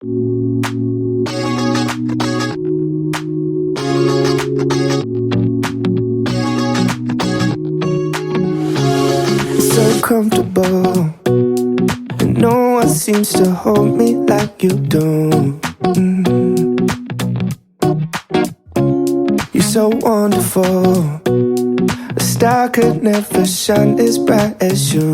so comfortable. And no one seems to hold me like you do. Mm. You're so wonderful. A star could never shine as bright as you.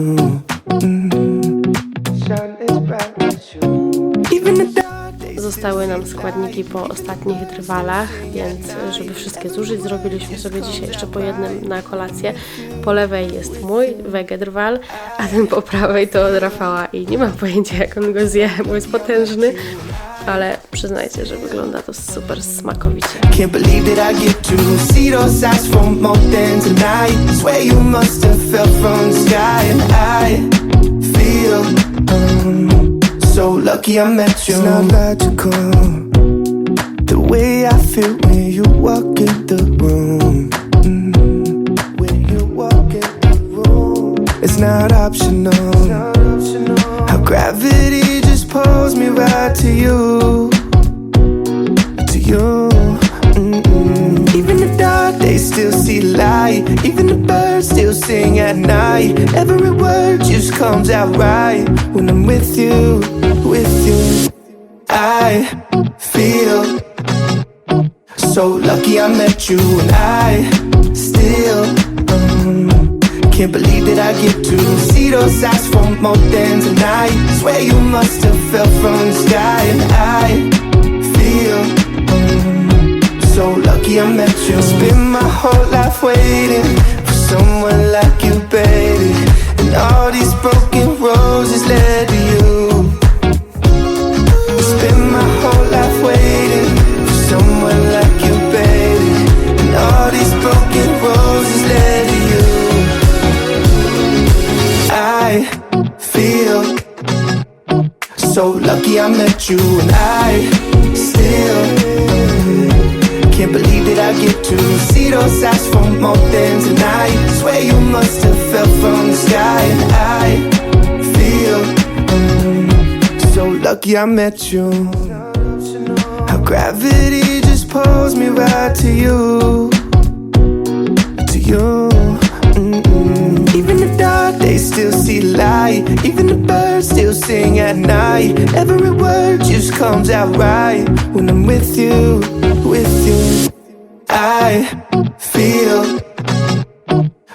Po ostatnich drwalach, więc żeby wszystkie zużyć, zrobiliśmy sobie dzisiaj jeszcze po jednym na kolację. Po lewej jest mój wege drwal, a ten po prawej to od Rafała i nie mam pojęcia jak on go zje, bo jest potężny, ale przyznajcie, że wygląda to super smakowicie. Can't believe that I get to see those eyes for more than tonight. Swear you must have fell from the sky, and I feel um, so lucky I met you. It's not logical the way I feel when you walk in the room. Mm. When you walk in the room, it's not optional. How gravity just pulls me right to you to you. Mm-mm. Even the dark days still see light. Even the birds still sing at night. Every word just comes out right when I'm with you, with you. I feel so lucky I met you, and I still um, can't believe that I get to see those eyes for more than tonight. Swear you must have fell from the sky, and I feel um, so lucky I met you. Spend my whole life waiting for someone like you, baby, and all these broken roses led you, and I still mm, can't believe that I get to see those eyes for more than tonight. Swear you must have fell from the sky, and I feel. mm, so lucky I met you. How gravity just pulls me right to you, to you. Mm-mm. Even the dark days still see light. Even the birds still sing at night. Every word just comes out right when I'm with you, with you. I feel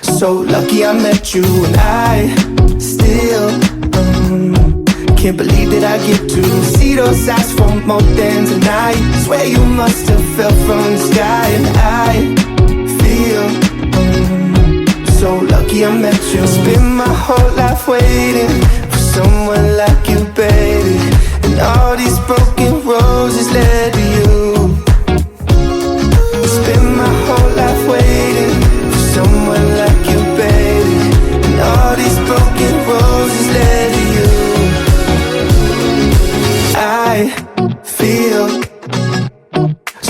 so lucky I met you, and I still. um, can't believe that I get to see those eyes for more than tonight. Swear you must have fell from the sky, and I so lucky I met you. Spend my whole life waiting for someone like you, baby. And all these broken roses led to you. Spend my whole life waiting for someone like you, baby. And all these broken roses led to you. I feel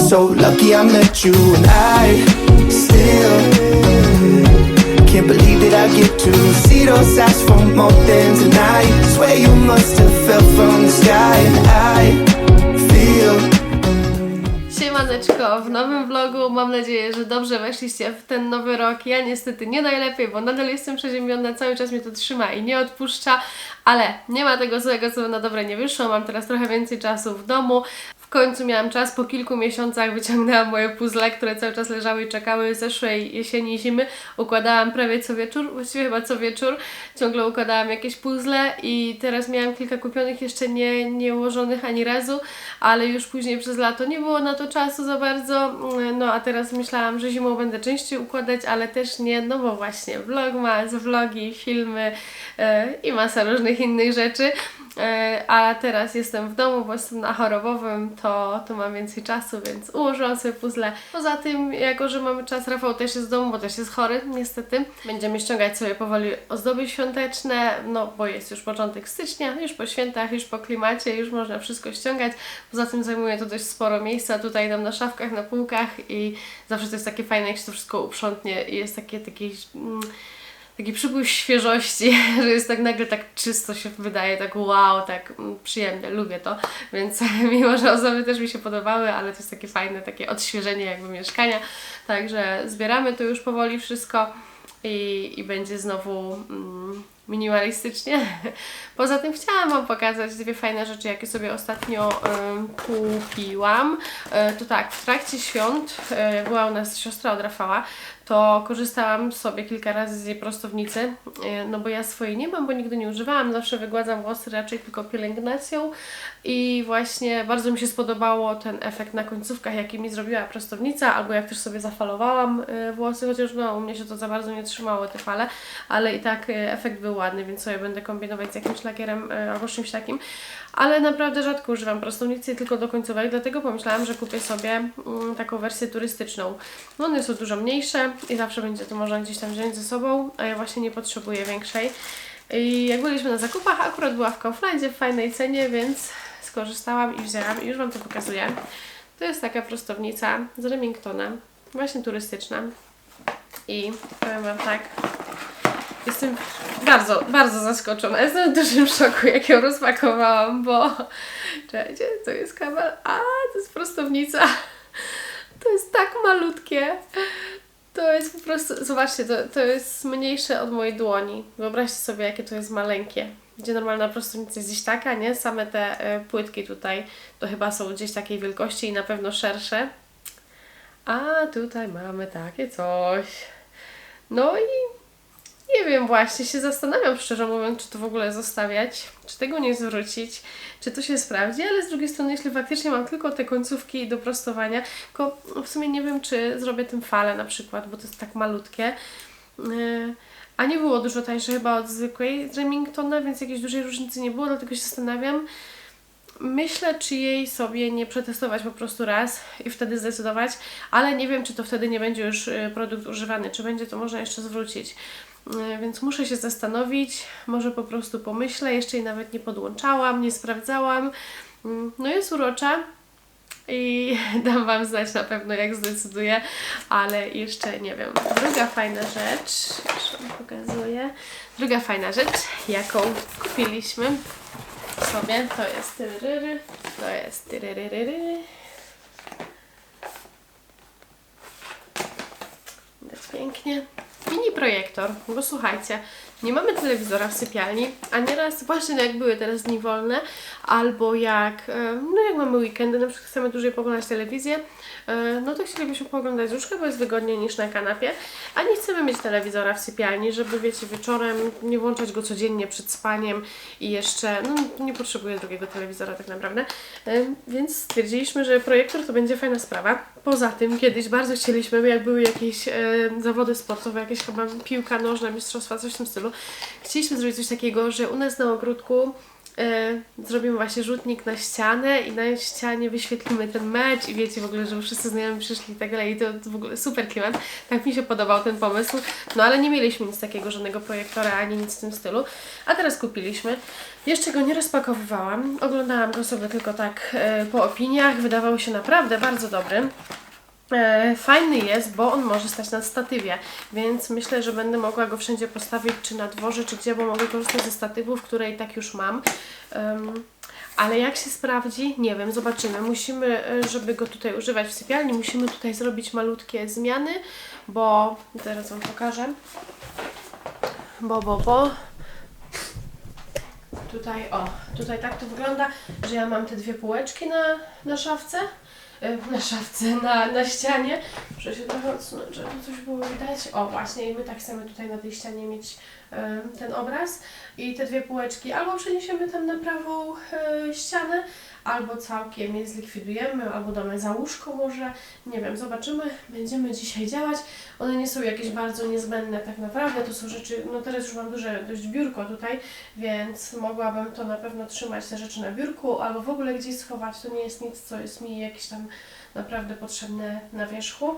so lucky I met you, and I believe that I get those eyes for more than tonight. Swear you must have fell from the sky, I feel. Siemaneczko, w nowym vlogu mam nadzieję, że dobrze weszliście w ten nowy rok. Ja niestety nie najlepiej, bo nadal jestem przeziębiona, cały czas mnie to trzyma i nie odpuszcza, ale nie ma tego złego, co na dobre nie wyszło. Mam teraz trochę więcej czasu w domu. Końcu miałam czas, po kilku miesiącach wyciągnęłam moje puzzle, które cały czas leżały i czekały zeszłej jesieni i zimy. Układałam prawie co wieczór, właściwie chyba co wieczór. Ciągle układałam jakieś puzzle i teraz miałam kilka kupionych, jeszcze nie, nie ułożonych ani razu, ale już później przez lato nie było na to czasu za bardzo. No a teraz myślałam, że zimą będę częściej układać, ale też nie, no bo właśnie vlogmas, vlogi, filmy yy, i masa różnych innych rzeczy. E, a teraz jestem w domu, bo jestem na chorobowym, to, to mam więcej czasu, więc ułożyłam sobie puzzle. Poza tym, jako że mamy czas, Rafał też jest w domu, bo też jest chory, niestety. Będziemy ściągać sobie powoli ozdoby świąteczne, no bo jest już początek stycznia, już po świętach, już po klimacie, już można wszystko ściągać. Poza tym zajmuje to dość sporo miejsca tutaj tam na szafkach, na półkach i zawsze to jest takie fajne, jak się to wszystko uprzątnie i jest takie, takie mm, taki przypływ świeżości, że jest tak nagle tak czysto się wydaje, tak wow, tak mm, przyjemne, lubię to, więc mimo, że osoby też mi się podobały, ale to jest takie fajne, takie odświeżenie jakby mieszkania, także zbieramy to już powoli wszystko i, i będzie znowu mm, minimalistycznie. Poza tym chciałam Wam pokazać dwie fajne rzeczy, jakie sobie ostatnio em, kupiłam. E, to tak, w trakcie świąt e, była u nas siostra od Rafała, to korzystałam sobie kilka razy z jej prostownicy, e, no bo ja swojej nie mam, bo nigdy nie używałam, zawsze wygładzam włosy raczej tylko pielęgnacją i właśnie bardzo mi się spodobało ten efekt na końcówkach, jaki mi zrobiła prostownica, albo jak też sobie zafalowałam e, włosy, chociaż no u mnie się to za bardzo nie trzymało te fale, ale i tak e, efekt był ładny, więc sobie będę kombinować z jakimś lakierem albo czymś takim, ale naprawdę rzadko używam prostownicy tylko do końcówek, dlatego pomyślałam, że kupię sobie mm, taką wersję turystyczną. No one są dużo mniejsze i zawsze będzie to można gdzieś tam wziąć ze sobą, a ja właśnie nie potrzebuję większej. I jak byliśmy na zakupach, akurat była w Kauflandzie w fajnej cenie, więc skorzystałam i wzięłam i już Wam to pokazuję. To jest taka prostownica z Remingtona, właśnie turystyczna. I powiem Wam tak, jestem bardzo, bardzo zaskoczona. Jestem w dużym szoku, jak ją rozpakowałam, bo czekajcie, to jest kabel, a to jest prostownica. To jest tak malutkie. To jest po prostu, zobaczcie, to, to jest mniejsze od mojej dłoni. Wyobraźcie sobie, jakie to jest maleńkie. Gdzie normalna prostownica jest gdzieś taka, nie? Same te e, płytki tutaj to chyba są gdzieś takiej wielkości i na pewno szersze. A tutaj mamy takie coś. No i nie wiem właśnie, się zastanawiam szczerze mówiąc, czy to w ogóle zostawiać, czy tego nie zwrócić, czy to się sprawdzi, ale z drugiej strony, jeśli faktycznie mam tylko te końcówki do prostowania, tylko w sumie nie wiem, czy zrobię tym falę na przykład, bo to jest tak malutkie. Yy, A nie było dużo tańsze chyba od zwykłej Remingtona, więc jakiejś dużej różnicy nie było, dlatego się zastanawiam. Myślę, czy jej sobie nie przetestować po prostu raz i wtedy zdecydować, ale nie wiem, czy to wtedy nie będzie już y, produkt używany, czy będzie to można jeszcze zwrócić. Y, Więc muszę się zastanowić, może po prostu pomyślę, jeszcze jej nawet nie podłączałam, nie sprawdzałam. Mm, No jest urocza i dam Wam znać na pewno jak zdecyduję, ale jeszcze nie wiem. Druga fajna rzecz, już Wam pokazuję. Druga fajna rzecz, jaką kupiliśmy sobie, to jest to jest pięknie. Projektor, bo słuchajcie, nie mamy telewizora w sypialni, a nieraz właśnie jak były teraz dni wolne, albo jak, e, no jak mamy weekendy, na przykład chcemy dłużej poglądać telewizję, e, no to chcielibyśmy pooglądać z łóżka, bo jest wygodniej niż na kanapie, a nie chcemy mieć telewizora w sypialni, żeby wiecie, wieczorem nie włączać go codziennie przed spaniem i jeszcze, no nie potrzebuję drugiego telewizora tak naprawdę, E, więc stwierdziliśmy, że projektor to będzie fajna sprawa. Poza tym kiedyś bardzo chcieliśmy, jak były jakieś zawody sportowe, jakieś chyba piłka nożna, mistrzostwa, coś w tym stylu, chcieliśmy zrobić coś takiego, że u nas na ogródku e, zrobimy właśnie rzutnik na ścianę i na ścianie wyświetlimy ten mecz i wiecie w ogóle, że wszyscy znajomi przyszli i tak dalej i to, w ogóle super klimat. Tak mi się podobał ten pomysł, no ale nie mieliśmy nic takiego, żadnego projektora ani nic w tym stylu, a teraz kupiliśmy. Jeszcze go nie rozpakowywałam, oglądałam go sobie tylko tak e, po opiniach, wydawał się naprawdę bardzo dobry. E, Fajny jest, bo on może stać na statywie, więc myślę, że będę mogła go wszędzie postawić, czy na dworze, czy gdzie, bo mogę korzystać ze statywów, które i tak już mam. Em, ale jak się sprawdzi, nie wiem, zobaczymy. Musimy, e, żeby go tutaj używać w sypialni, musimy tutaj zrobić malutkie zmiany, bo zaraz Wam pokażę. Bo, bo, bo. Tutaj, o, tutaj tak to wygląda, że ja mam te dwie półeczki na, na szafce, na szafce, na, na ścianie. Muszę się trochę odsunąć, żeby coś było widać. O, właśnie, i my tak chcemy tutaj na tej ścianie mieć e, ten obraz. I te dwie półeczki albo przeniesiemy tam na prawą e, ścianę, albo całkiem je zlikwidujemy, albo damy za łóżko może. Nie wiem, zobaczymy. Będziemy dzisiaj działać. One nie są jakieś bardzo niezbędne tak naprawdę. To są rzeczy, no teraz już mam duże dość biurko tutaj, więc mogłabym to na pewno trzymać te rzeczy na biurku, albo w ogóle gdzieś schować. To nie jest nic, co jest mi jakieś tam naprawdę potrzebne na wierzchu.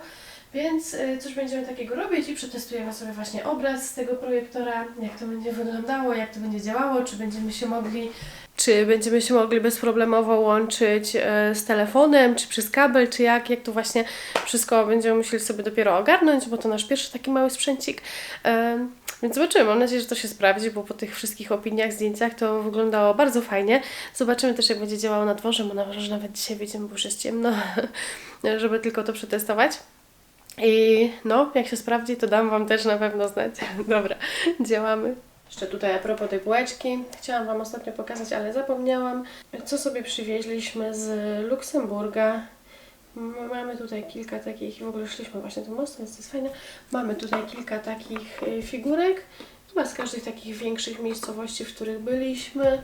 Więc y, coś będziemy takiego robić i przetestujemy sobie właśnie obraz z tego projektora, jak to będzie wyglądało, jak to będzie działało, czy będziemy się mogli czy będziemy się mogli bezproblemowo łączyć e, z telefonem, czy przez kabel, czy jak, jak to właśnie wszystko będziemy musieli sobie dopiero ogarnąć, bo to nasz pierwszy taki mały sprzęcik. Więc zobaczymy, mam nadzieję, że to się sprawdzi, bo po tych wszystkich opiniach, zdjęciach to wyglądało bardzo fajnie. Zobaczymy też, jak będzie działało na dworze, bo na nawet dzisiaj widzimy, bo już jest ciemno, żeby tylko to przetestować. I no, jak się sprawdzi, to dam Wam też na pewno znać. Dobra, działamy. Jeszcze tutaj a propos tej bułeczki, chciałam Wam ostatnio pokazać, ale zapomniałam, co sobie przywieźliśmy z Luksemburga. Mamy tutaj kilka takich, w ogóle szliśmy właśnie tym mostem, więc to jest fajne. Mamy tutaj kilka takich y, figurek, chyba z każdych takich większych miejscowości, w których byliśmy.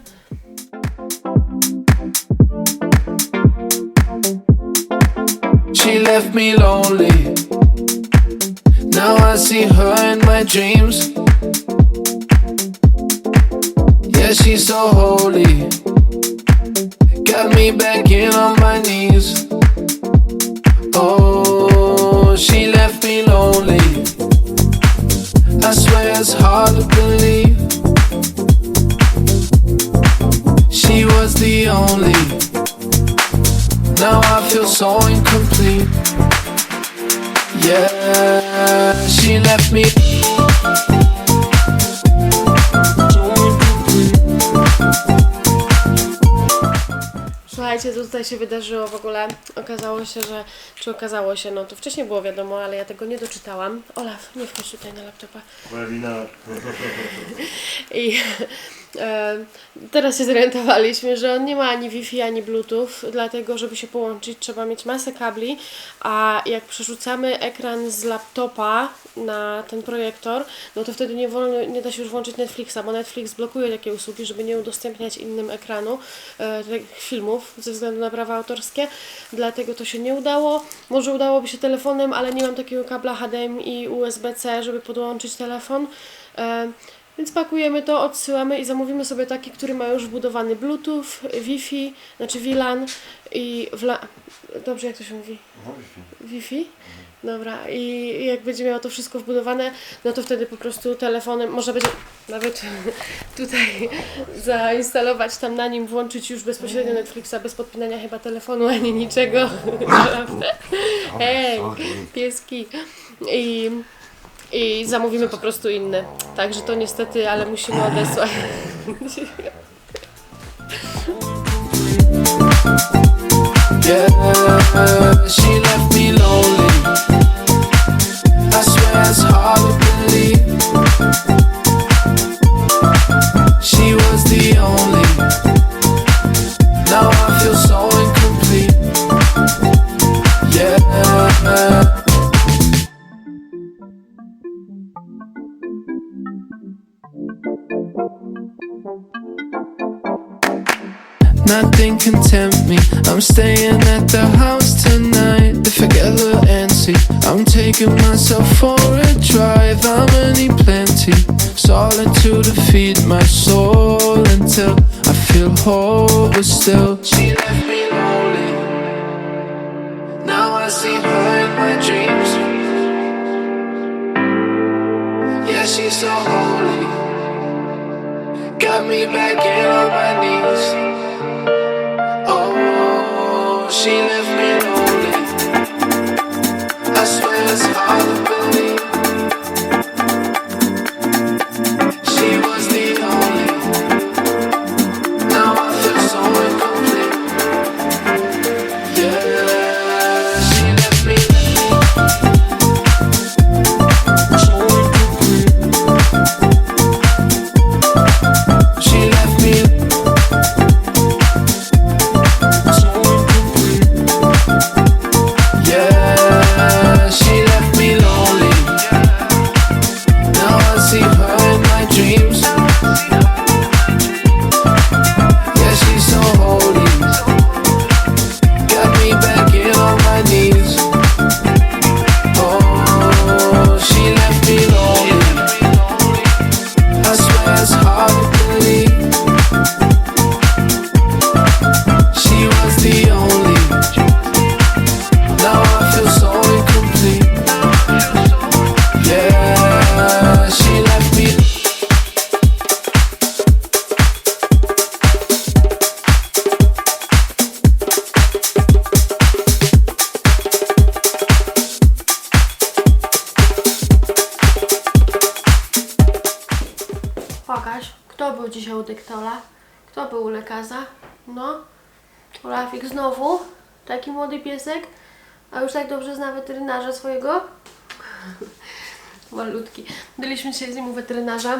She left me lonely. Now I see her in my dreams. Yeah, she's so holy. Got me back in on my knees. I swear it's hard to believe. She was the only. Now I feel so incomplete. Yeah, she left me. Co tutaj się wydarzyło w ogóle? Okazało się, że. Czy okazało się? No to wcześniej było wiadomo, ale ja tego nie doczytałam. Olaf, nie wchodź tutaj na laptopa. Webinar. I teraz się zorientowaliśmy, że on nie ma ani Wi-Fi, ani Bluetooth, dlatego żeby się połączyć trzeba mieć masę kabli, a jak przerzucamy ekran z laptopa na ten projektor, no to wtedy nie, wolno, nie da się już włączyć Netflixa, bo Netflix blokuje takie usługi, żeby nie udostępniać innym ekranu e, filmów ze względu na prawa autorskie, dlatego to się nie udało. Może udałoby się telefonem, ale nie mam takiego kabla HDMI i USB-C, żeby podłączyć telefon. E, więc pakujemy to, odsyłamy i zamówimy sobie taki, który ma już wbudowany Bluetooth, Wi-Fi, znaczy WLAN i wla... Dobrze, jak to się mówi? Wi-Fi? Dobra, i jak będzie miało to wszystko wbudowane, no to wtedy po prostu telefonem, można będzie nawet tutaj zainstalować tam na nim, włączyć już bezpośrednio Netflixa bez podpinania chyba telefonu ani niczego. Hej, pieski. I, I zamówimy po prostu inny. Także to niestety, ale musimy odesłać. Yeah, she can tempt me. I'm staying at the house tonight. If I get a little antsy, I'm taking myself for a drive. I'm gonna plenty solitude to feed my soul until I feel whole. But still, she left me lonely. Now I see her in my dreams. Yeah, she's so holy. Got me back in on my knees. She left me No. Olafik znowu. Taki młody piesek. A już tak dobrze zna weterynarza swojego. Malutki. Byliśmy dzisiaj z nim u weterynarza,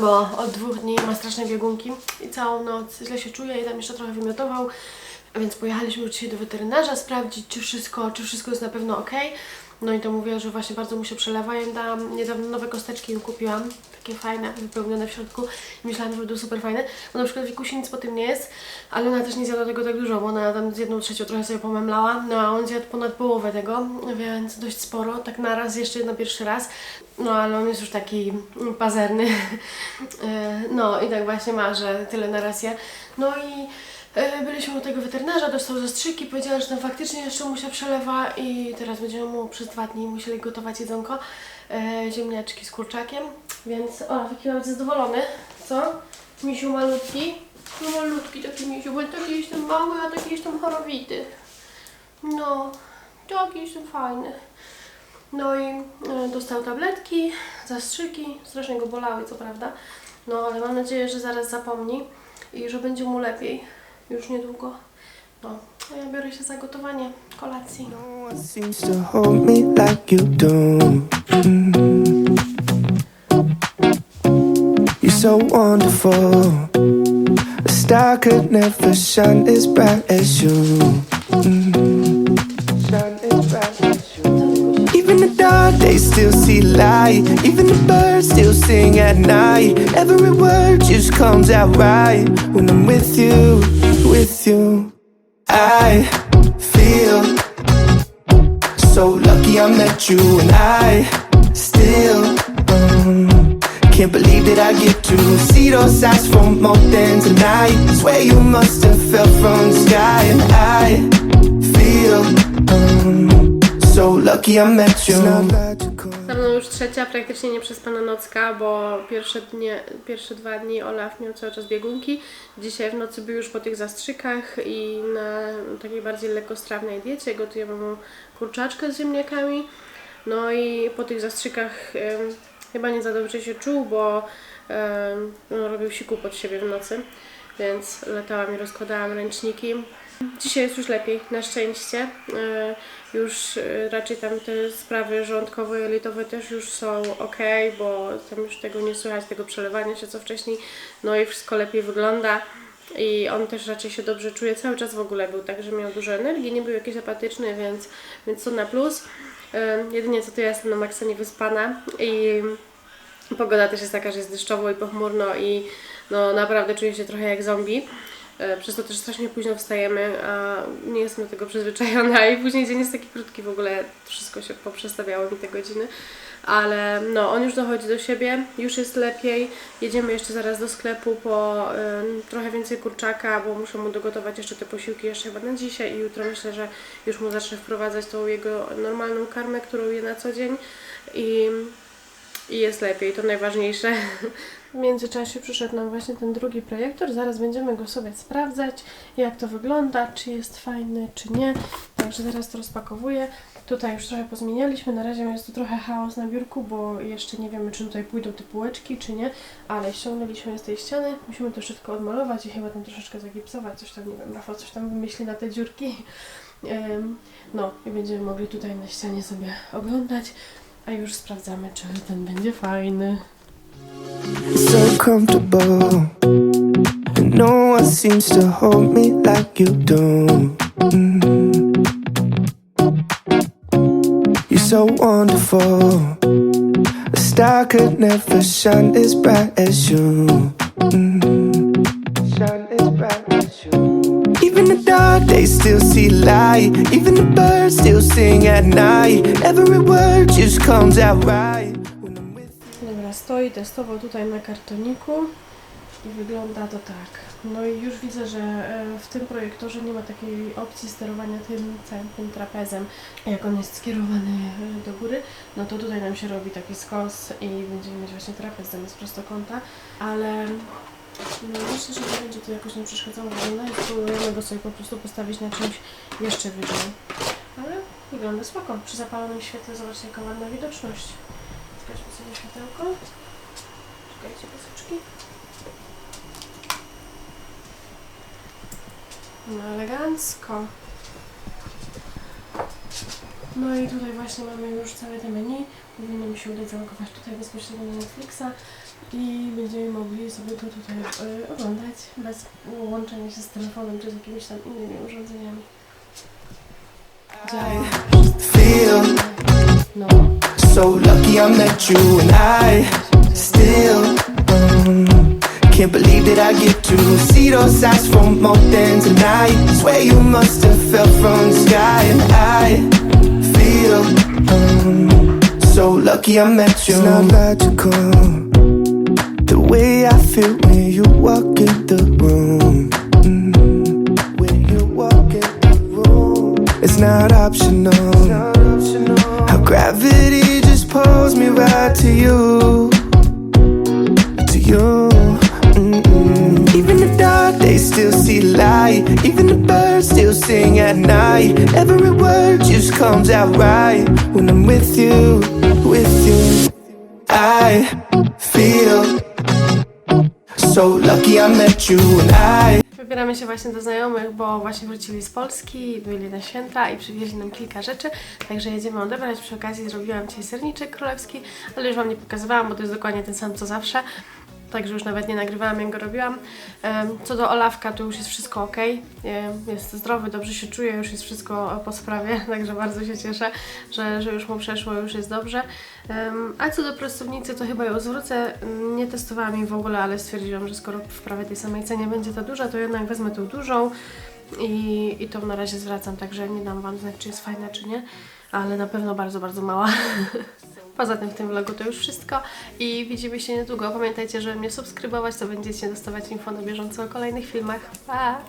bo od dwóch dni ma straszne biegunki i całą noc źle się czuje i tam jeszcze trochę wymiotował. Więc pojechaliśmy już dzisiaj do weterynarza sprawdzić, czy wszystko, czy wszystko jest na pewno ok. No i to mówię, że właśnie bardzo mu się przelewa. Ja dałam niedawno nowe kosteczki im kupiłam. Takie fajne, wypełnione w środku. Myślałam, że będą super fajne. Bo na przykład Wikusi nic po tym nie jest, ale ona też nie zjadła tego tak dużo, bo ona tam z jedną trzecią trochę sobie pomemlała. No a on zjadł ponad połowę tego, więc dość sporo. Tak naraz, jeszcze na pierwszy raz. No ale on jest już taki pazerny. E, no i tak właśnie ma, że tyle naraz je. No i E, Byliśmy u tego weterynarza, dostał zastrzyki, powiedziała, że tam faktycznie jeszcze mu się przelewa i teraz będziemy mu przez dwa dni musieli gotować jedzonko, ziemniaczki z kurczakiem, więc o, taki nawet zadowolony, co? Misiu malutki, no malutki taki misiu, bo taki jestem mały, a taki jestem chorowity. No, taki jestem fajny. No i e, dostał tabletki, zastrzyki, strasznie go bolały, co prawda. No, ale mam nadzieję, że zaraz zapomni i że będzie mu lepiej już niedługo. No, a ja biorę się za gotowanie kolacji. To so wonderful. A star could never shine as bright as you. Mm. Even the dark days still see light. Even the birds still sing at night. Every word just comes out right when I'm with you, with you. I feel so lucky I met you, and I still um, can't believe that I get to see those eyes for more than tonight. I Swear you must have fell from the sky, and I feel um, so lucky I met you. It's not logical. Za mną już trzecia, praktycznie nieprzespana nocka, bo pierwsze, dnie, pierwsze dwa dni Olaf miał cały czas biegunki. Dzisiaj w nocy był już po tych zastrzykach i na takiej bardziej lekkostrawnej diecie. Gotujemy mu kurczaczkę z ziemniakami. No i po tych zastrzykach em, chyba nie za dobrze się czuł, bo em, no, robił siku pod siebie w nocy, więc latałam i rozkładałam ręczniki. Dzisiaj jest już lepiej, na szczęście. E, Już e, raczej tam te sprawy żołądkowo-jelitowe też już są ok, bo tam już tego nie słychać, tego przelewania się co wcześniej. No i wszystko lepiej wygląda. I on też raczej się dobrze czuje. Cały czas w ogóle był tak, że miał dużo energii, nie był jakiś apatyczny, więc, więc to na plus. E, Jedynie co to ja jestem na maksa niewyspana i Pogoda też jest taka, że jest deszczowo i pochmurno i no naprawdę czuję się trochę jak zombie. E, Przez to też strasznie późno wstajemy, a nie jestem do tego przyzwyczajona i później dzień jest taki krótki w ogóle, wszystko się poprzestawiało mi te godziny. Ale no, on już dochodzi do siebie, już jest lepiej. Jedziemy jeszcze zaraz do sklepu po em, trochę więcej kurczaka, bo muszę mu dogotować jeszcze te posiłki jeszcze chyba na dzisiaj i jutro myślę, że już mu zacznę wprowadzać tą jego normalną karmę, którą je na co dzień. I i jest lepiej, to najważniejsze. W międzyczasie przyszedł nam właśnie ten drugi projektor. Zaraz będziemy go sobie sprawdzać, jak to wygląda, czy jest fajny, czy nie. Także zaraz to rozpakowuję. Tutaj już trochę pozmienialiśmy. Na razie jest tu trochę chaos na biurku, bo jeszcze nie wiemy, czy tutaj pójdą te półeczki, czy nie. Ale ściągnęliśmy z tej ściany. Musimy to wszystko odmalować i chyba tam troszeczkę zagipsować. Coś tam, nie wiem, Rafał coś tam wymyśli na te dziurki. No i będziemy mogli tutaj na ścianie sobie oglądać. A już sprawdzamy, czy ten będzie fajny. So comfortable. And no one seems to hold me like you do. Mm. You're so wonderful. A star could never shine as bright as you. Mm. Shine as bright as you. Even the dark days still see light. Even the birds still sing at night. Every word just comes out right. Stoi testowo tutaj na kartoniku i wygląda to tak. No i już widzę, że e, w tym projektorze nie ma takiej opcji sterowania tym całym tym trapezem. Jak on jest skierowany e, do góry, no to tutaj nam się robi taki skos i będziemy mieć właśnie trapez zamiast prostokąta, ale no myślę, że nie będzie to jakoś nam przeszkadzało wyglądać. Spróbujemy go sobie po prostu postawić na czymś jeszcze wyżej. Ale wygląda spoko. Przy zapalonym świetle zobaczcie jaka ładna widoczność. Zgaśmy sobie światełko. Czekajcie, paseczki. No elegancko. No i tutaj właśnie mamy już całe te menu. Powinno mi się udać zalogować tutaj bezpośrednio na Netflixa i będziemy mogli sobie to tutaj e, oglądać bez łączenia się z telefonem czy z jakimiś tam innymi urządzeniami. Dzień. No. So lucky I met you and I still um, can't believe that I get to see those eyes for more than tonight. Swear you must have fell from the sky, and I feel um, so lucky I met you. It's not logical the way I feel when you walk in the room. Mm, When you walk in the room, it's not optional. How gravity just pulls me right to you, you. Mm-mm. Even the dark days still see light. Even the birds still sing at night. Every word just comes out right when I'm with you, with you. I feel so lucky I met you, and I. Wybieramy się właśnie do znajomych, bo właśnie wrócili z Polski, byli na święta i przywieźli nam kilka rzeczy, także jedziemy odebrać. Przy okazji zrobiłam dzisiaj serniczek królewski, ale już Wam nie pokazywałam, bo to jest dokładnie ten sam co zawsze. Także już nawet nie nagrywałam, jak go robiłam. Co do Olawka, to już jest wszystko ok. Jest zdrowy, dobrze się czuje, już jest wszystko po sprawie, także bardzo się cieszę, że, że już mu przeszło, już jest dobrze. A co do prostownicy, to chyba ją zwrócę. Nie testowałam jej w ogóle, ale stwierdziłam, że skoro w prawie tej samej cenie będzie ta duża, to jednak wezmę tą dużą i, i tą na razie zwracam, także nie dam Wam znać, czy jest fajna, czy nie, ale na pewno bardzo, bardzo mała. Poza tym w tym vlogu to już wszystko i widzimy się niedługo. Pamiętajcie, żeby mnie subskrybować, to będziecie dostawać info na bieżąco o kolejnych filmach. Pa!